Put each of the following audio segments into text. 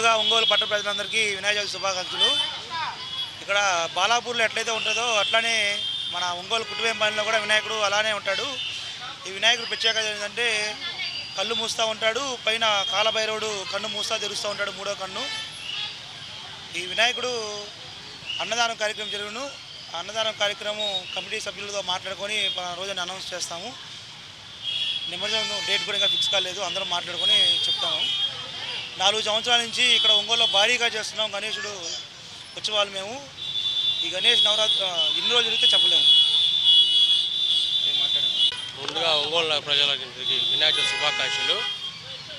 ముందుగా ఒంగోలు పట్ట ప్రజలందరికీ వినాయక శుభాకాంక్షలు. ఇక్కడ బాలాపూర్లో ఎట్లయితే ఉంటుందో అట్లానే మన ఒంగోలు కుటుంబంలో కూడా వినాయకుడు అలానే ఉంటాడు. ఈ వినాయకుడు ప్రత్యేకత ఏంటంటే కళ్ళు మూస్తూ ఉంటాడు పైన కాలభైరవుడు కన్ను మూస్తా తెరుస్తూ ఉంటాడు మూడో కన్ను. ఈ వినాయకుడు అన్నదానం కార్యక్రమం జరుగును. అన్నదానం కార్యక్రమం కమిటీ సభ్యులతో మాట్లాడుకొని రోజున అనౌన్స్ చేస్తాము. నిమజ్జనం డేట్ కూడా ఇంకా ఫిక్స్ కాలేదు అందరం మాట్లాడుకొని చెప్తాము. నాలుగు సంవత్సరాల నుంచి ఇక్కడ ఒంగోలులో భారీగా చేస్తున్నాం గణేశుడు ఉత్సవాలు మేము. ఈ గణేష్ నవరాత్రి ఎన్ని రోజులు జరిగితే చెప్పలేము. ముందుగా ఒంగోలు ప్రజలకి వినాయక శుభాకాంక్షలు.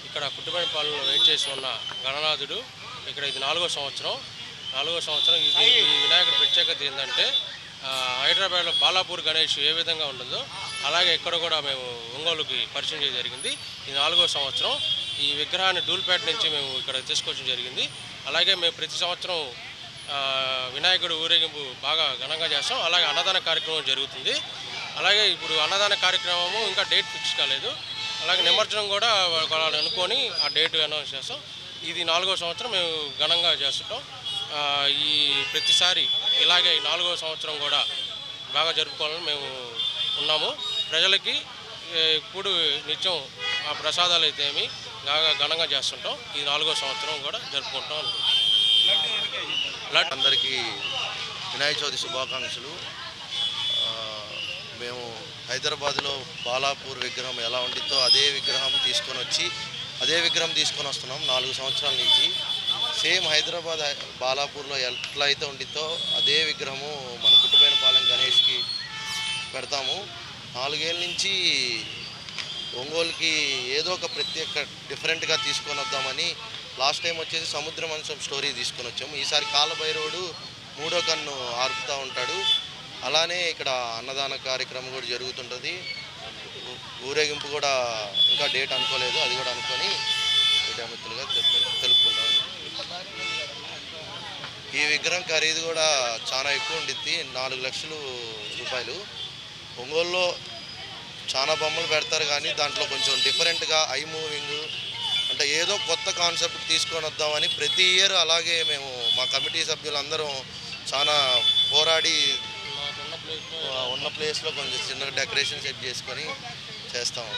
ఇక్కడ కుటుంబపాలెంలో వెయిట్ చేసి ఉన్న గణనాథుడు ఇక్కడ ఇది నాలుగో సంవత్సరం. నాలుగో సంవత్సరం ఇది ఈ వినాయకుడి ప్రత్యేకత ఏంటంటే హైదరాబాద్లో బాలాపూర్ గణేష్ ఏ విధంగా ఉంటుందో అలాగే ఇక్కడ కూడా మేము ఒంగోలుకి పరిచయం చేయడం జరిగింది. ఇది నాలుగో సంవత్సరం ఈ విగ్రహాన్ని డూల్పేట నుంచి మేము ఇక్కడ తీసుకొచ్చడం జరిగింది. అలాగే మేము ప్రతి సంవత్సరం వినాయకుడు ఊరేగింపు బాగా ఘనంగా చేస్తాం. అలాగే అన్నదాన కార్యక్రమం జరుగుతుంది. అలాగే ఇప్పుడు అన్నదాన కార్యక్రమము ఇంకా డేట్ ఫిక్స్ కాలేదు. అలాగే నిమజ్జనం కూడా వాళ్ళని అనుకొని ఆ డేట్ అనౌన్స్ చేస్తాం. ఇది నాలుగో సంవత్సరం మేము ఘనంగా చేస్తుంటాం. ఈ ప్రతిసారి ఇలాగే ఈ నాలుగో సంవత్సరం కూడా బాగా జరుపుకోవాలని మేము ఉన్నాము. ప్రజలకి ఇప్పుడు నిత్యం ఆ ప్రసాదాలు అయితే ఏమి బాగా ఘనంగా చేస్తుంటాం. ఈ నాలుగో సంవత్సరం కూడా జరుపుకుంటాం అనుకుంటున్నాం అందరికీ వినాయక చవితి శుభాకాంక్షలు. మేము హైదరాబాద్లో బాలాపూర్ విగ్రహం ఎలా ఉండిద్దో అదే విగ్రహం తీసుకొని వచ్చి అదే విగ్రహం తీసుకొని వస్తున్నాం నాలుగు సంవత్సరాల నుంచి. సేమ్ హైదరాబాద్ బాలాపూర్లో ఎట్లా అయితే ఉండిద్దో అదే విగ్రహము మన కుటుంబైన పాలెం గణేష్కి పెడతాము. నాలుగేళ్ళ నుంచి ఒంగోలుకి ఏదో ఒక ప్రత్యేక డిఫరెంట్గా తీసుకొని వద్దామని లాస్ట్ టైం వచ్చేసి సముద్ర మంచం స్టోరీ తీసుకొని వచ్చాము. ఈసారి కాలభైరవుడు మూడో కన్ను ఆర్పుతూ ఉంటాడు. అలానే ఇక్కడ అన్నదాన కార్యక్రమం కూడా జరుగుతుంటుంది. ఊరేగింపు కూడా ఇంకా డేట్ అనుకోలేదు అది కూడా అనుకొని విద్యామిత్రులుగా తెలుపుకున్నాం ఈ విగ్రహం ఖరీదు కూడా చాలా ఎక్కువ ఉండిద్ది నాలుగు లక్షలు రూపాయలు. ఒంగోలులో చాలా బొమ్మలు పెడతారు కానీ దాంట్లో కొంచెం డిఫరెంట్గా ఐ మూవింగ్ అంటే ఏదో కొత్త కాన్సెప్ట్ తీసుకొని వద్దామని ప్రతి ఇయర్ అలాగే మేము మా కమిటీ సభ్యులందరం చాలా పోరాడి ఉన్న ప్లేస్లో కొంచెం చిన్న డెకరేషన్ సెట్ చేసుకొని చేస్తాము.